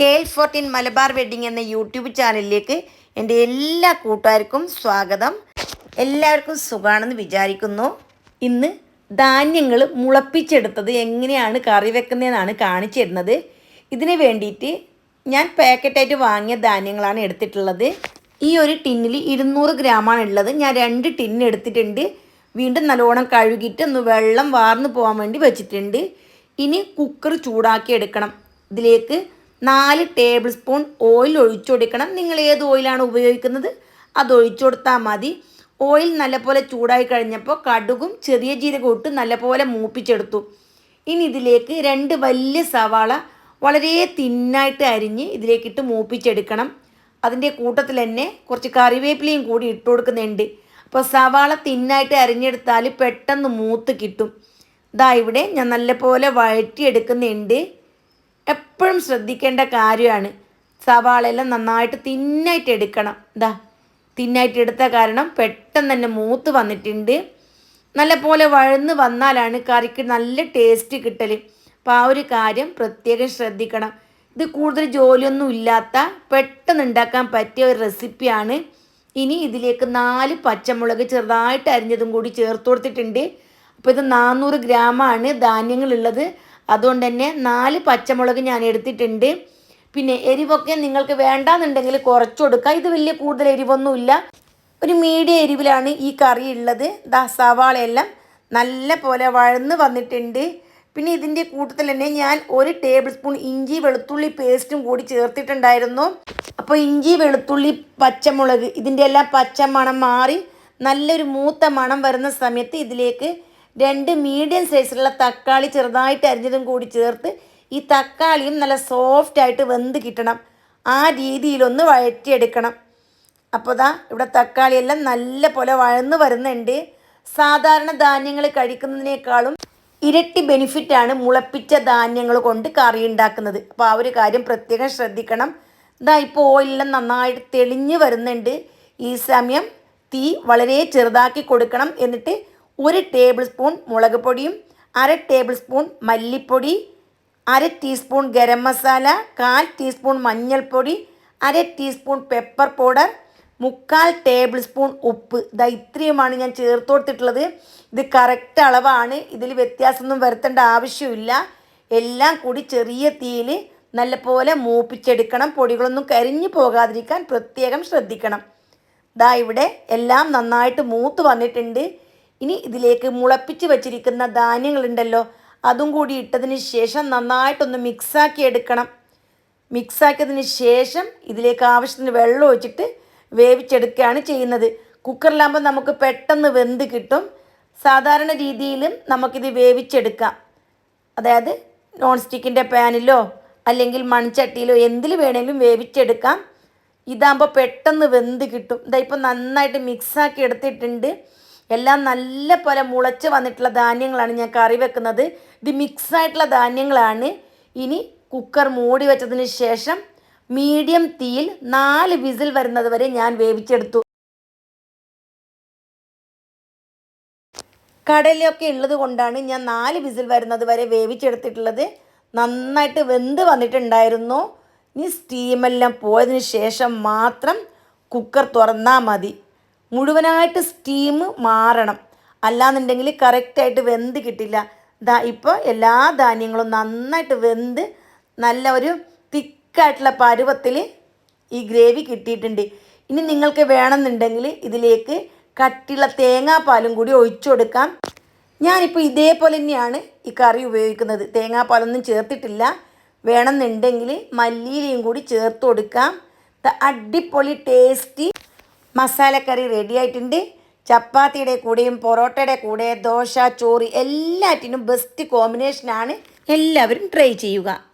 K L fourteen Malabar wedding എന്ന YouTube ചാനലിലേക്ക് എന്റെ എല്ലാ കൂട്ടുകാർക്കും സ്വാഗതം. എല്ലാവർക്കും സുഖമാണെന്ന് വിചാരിക്കുന്നു. ഇന്ന് ധാന്യങ്ങൾ മുളപ്പിച്ചെടുത്തത് എങ്ങനെയാണ് കറി വെക്കുന്നതെന്നാണ് കാണിച്ചു തരുന്നത്. ഇതിന് വേണ്ടിയിട്ട് ഞാൻ പാക്കറ്റായിട്ട് വാങ്ങിയ ധാന്യങ്ങളാണ് എടുത്തിട്ടുള്ളത്. ഈ ഒരു ടിന്നിൽ ഇരുന്നൂറ് ഗ്രാമാണ് ഉള്ളത്. ഞാൻ രണ്ട് ടിന്ന് എടുത്തിട്ടുണ്ട്. വീണ്ടും നല്ലോണം കഴുകിയിട്ട് ഒന്ന് വെള്ളം വാർന്നു പോകാൻ വേണ്ടി വെച്ചിട്ടുണ്ട്. ഇനി കുക്കർ ചൂടാക്കി എടുക്കണം. ഇതിലേക്ക് നാല് ടേബിൾ സ്പൂൺ ഓയിൽ ഒഴിച്ചു കൊടുക്കണം. നിങ്ങൾ ഏത് ഓയിലാണ് ഉപയോഗിക്കുന്നത്? അത് ഒഴിച്ചു കൊടുത്താൽ മതി. ഓയിൽ നല്ലപോലെ ചൂടായി കഴിഞ്ഞപ്പോൾ കടുകും ചെറിയ ജീരകവും ഇട്ട് നല്ലപോലെ മൂപ്പിച്ചെടുത്തു. ഇനി ഇതിലേക്ക് രണ്ട് വലിയ സവാള വളരെ തിന്നായിട്ട് അരിഞ്ഞ് ഇതിലേക്കിട്ട് മൂപ്പിച്ചെടുക്കണം. അതിന്റെ കൂട്ടത്തിൽ തന്നെ കുറച്ച് കറിവേപ്പിലയും കൂടി ഇട്ട് കൊടുക്കുന്നുണ്ട്. അപ്പോൾ സവാള തിന്നായിട്ട് അരിഞ്ഞെടുത്താൽ പെട്ടെന്ന് മൂത്ത് കിട്ടും. ഇതാ ഇവിടെ ഞാൻ നല്ലപോലെ വഴറ്റിയെടുക്കുന്നുണ്ട്. എപ്പോഴും ശ്രദ്ധിക്കേണ്ട കാര്യമാണ് സവാളയെല്ലാം നന്നായിട്ട് തിന്നായിട്ട് എടുക്കണം. ഇതാ തിന്നായിട്ട് എടുത്ത കാരണം പെട്ടെന്ന് തന്നെ മൂത്ത് വന്നിട്ടുണ്ട്. നല്ല പോലെ വഴന്ന് വന്നാലാണ് കറിക്ക് നല്ല ടേസ്റ്റ് കിട്ടൽ അപ്പോൾ ആ ഒരു കാര്യം പ്രത്യേകം ശ്രദ്ധിക്കണം. ഇത് കൂടുതൽ ജോലിയൊന്നും ഇല്ലാത്ത പെട്ടെന്ന് ഉണ്ടാക്കാൻ പറ്റിയ ഒരു റെസിപ്പിയാണ് ഇനി ഇതിലേക്ക് നാല് പച്ചമുളക് ചെറുതായിട്ട് അരിഞ്ഞതും കൂടി ചേർത്ത് കൊടുത്തിട്ടുണ്ട്. അപ്പോൾ ഇത് നാനൂറ് ഗ്രാമാണ് ധാന്യങ്ങളുള്ളത്. അതുകൊണ്ട് തന്നെ നാല് പച്ചമുളക് ഞാൻ എടുത്തിട്ടുണ്ട്. പിന്നെ എരിവൊക്കെ നിങ്ങൾക്ക് വേണ്ടാന്നുണ്ടെങ്കിൽ കുറച്ച് കൊടുക്കുക ഇത് വലിയ കൂടുതൽ എരിവൊന്നുമില്ല. ഒരു മീഡിയം എരിവിലാണ് ഈ കറി ഉള്ളത്. ദാ സവാളയെല്ലാം നല്ല പോലെ വഴന്ന് വന്നിട്ടുണ്ട്. പിന്നെ ഇതിന്റെ കൂട്ടത്തിൽ തന്നെ ഞാൻ ഒരു ടേബിൾ സ്പൂൺ ഇഞ്ചി വെളുത്തുള്ളി പേസ്റ്റും കൂടി ചേർത്തിട്ടുണ്ടായിരുന്നു. അപ്പോൾ ഇഞ്ചി വെളുത്തുള്ളി പച്ചമുളക് ഇതിന്റെ എല്ലാം പച്ച മണം മാറി നല്ലൊരു മൂത്ത മണം വരുന്ന സമയത്ത് ഇതിലേക്ക് രണ്ട് മീഡിയം സൈസിലുള്ള തക്കാളി ചെറുതായിട്ട് അരിഞ്ഞതും കൂടി ചേർത്ത് ഈ തക്കാളിയും നല്ല സോഫ്റ്റായിട്ട് വെന്ത് കിട്ടണം. ആ രീതിയിലൊന്ന് വഴറ്റിയെടുക്കണം. അപ്പോൾ ദാ ഇവിടെ തക്കാളിയെല്ലാം നല്ല പോലെ വഴന്ന് വരുന്നുണ്ട്. സാധാരണ ധാന്യങ്ങൾ കഴിക്കുന്നതിനേക്കാളും ഇരട്ടി ബെനിഫിറ്റാണ് മുളപ്പിച്ച ധാന്യങ്ങൾ കൊണ്ട് കറി ഉണ്ടാക്കുന്നത്. അപ്പോൾ ആ ഒരു കാര്യം പ്രത്യേകം ശ്രദ്ധിക്കണം. ഇതാ ഇപ്പോൾ ഓയിലെല്ലാം നന്നായിട്ട് തെളിഞ്ഞ് വരുന്നുണ്ട്. ഈ സമയം തീ വളരെ ചെറുതാക്കി കൊടുക്കണം എന്നിട്ട് ഒരു ടേബിൾ സ്പൂൺ മുളക് പൊടിയും അര ടേബിൾ സ്പൂൺ മല്ലിപ്പൊടി അര ടീസ്പൂൺ ഗരം മസാല കാൽ ടീസ്പൂൺ മഞ്ഞൾപ്പൊടി അര ടീസ്പൂൺ പെപ്പർ പൗഡർ മുക്കാൽ ടേബിൾ സ്പൂൺ ഉപ്പ്. ഇതാ ഇത്രയുമാണ് ഞാൻ ചേർത്ത് കൊടുത്തിട്ടുള്ളത്. ഇത് കറക്റ്റ് അളവാണ്. ഇതിൽ വ്യത്യാസമൊന്നും വരുത്തേണ്ട ആവശ്യമില്ല. എല്ലാം കൂടി ചെറിയ തീയിൽ നല്ല പോലെ മൂപ്പിച്ചെടുക്കണം. പൊടികളൊന്നും കരിഞ്ഞു പോകാതിരിക്കാൻ പ്രത്യേകം ശ്രദ്ധിക്കണം. ഇതാ ഇവിടെ എല്ലാം നന്നായിട്ട് മൂത്ത് വന്നിട്ടുണ്ട്. ഇനി ഇതിലേക്ക് മുളപ്പിച്ച് വച്ചിരിക്കുന്ന ധാന്യങ്ങളുണ്ടല്ലോ അതും കൂടി ഇട്ടതിന് ശേഷം നന്നായിട്ടൊന്ന് മിക്സാക്കി എടുക്കണം. മിക്സാക്കിയതിന് ശേഷം ഇതിലേക്ക് ആവശ്യത്തിന് വെള്ളം ഒഴിച്ചിട്ട് വേവിച്ചെടുക്കുകയാണ് ചെയ്യുന്നത്. കുക്കറിലാകുമ്പോൾ നമുക്ക് പെട്ടെന്ന് വെന്ത് കിട്ടും. സാധാരണ രീതിയിലും നമുക്കിത് വേവിച്ചെടുക്കാം. അതായത് നോൺ സ്റ്റിക്കിന്റെ പാനിലോ അല്ലെങ്കിൽ മൺചട്ടിയിലോ എന്തിൽ വേണമെങ്കിലും വേവിച്ചെടുക്കാം. ഇതാകുമ്പോൾ പെട്ടെന്ന് വെന്ത് കിട്ടും. ഇതാ ഇപ്പോൾ നന്നായിട്ട് മിക്സാക്കി എടുത്തിട്ടുണ്ട്. എല്ലാം നല്ല പോലെ മുളച്ച് വന്നിട്ടുള്ള ധാന്യങ്ങളാണ് ഞാൻ കറി വെക്കുന്നത്. ഇത് മിക്സായിട്ടുള്ള ധാന്യങ്ങളാണ്. ഇനി കുക്കർ മൂടി വെച്ചതിന് ശേഷം മീഡിയം തീയിൽ നാല് വിസിൽ വരുന്നത് വരെ ഞാൻ വേവിച്ചെടുത്തു. കടലയൊക്കെ ഉള്ളത് കൊണ്ടാണ് ഞാൻ നാല് വിസിൽ വരുന്നത് വരെ വേവിച്ചെടുത്തിട്ടുള്ളത്. നന്നായിട്ട് വെന്ത് വന്നിട്ടുണ്ടായിരുന്നു. ഇനി സ്റ്റീമെല്ലാം പോയതിന് ശേഷം മാത്രം കുക്കർ തുറന്നാൽ മതി. മുഴുവനായിട്ട് സ്റ്റീം മാറണം. അല്ലാന്നുണ്ടെങ്കിൽ കറക്റ്റായിട്ട് വെന്ത് കിട്ടില്ല. ദാ ഇപ്പോൾ എല്ലാ ധാന്യങ്ങളും നന്നായിട്ട് വെന്ത് നല്ല ഒരു തിക്കായിട്ടുള്ള പരുവത്തിൽ ഈ ഗ്രേവി കിട്ടിയിട്ടുണ്ട്. ഇനി നിങ്ങൾക്ക് വേണമെന്നുണ്ടെങ്കിൽ ഇതിലേക്ക് കട്ടിയുള്ള തേങ്ങാപ്പാലും കൂടി ഒഴിച്ചു കൊടുക്കാം. ഞാനിപ്പോൾ ഇതേപോലെ തന്നെയാണ് ഈ കറി ഉപയോഗിക്കുന്നത്. തേങ്ങാപ്പാലൊന്നും ചേർത്തിട്ടില്ല. വേണമെന്നുണ്ടെങ്കിൽ മല്ലിയിലയും കൂടി ചേർത്ത് കൊടുക്കാം. അടിപൊളി ടേസ്റ്റി മസാലക്കറി റെഡി ആയിട്ടുണ്ട്. ചപ്പാത്തിയുടെ കൂടെയും പൊറോട്ടയുടെ കൂടെ ദോശ ചോറ് എല്ലാറ്റിനും ബെസ്റ്റ് കോമ്പിനേഷനാണ് എല്ലാവരും ട്രൈ ചെയ്യുക.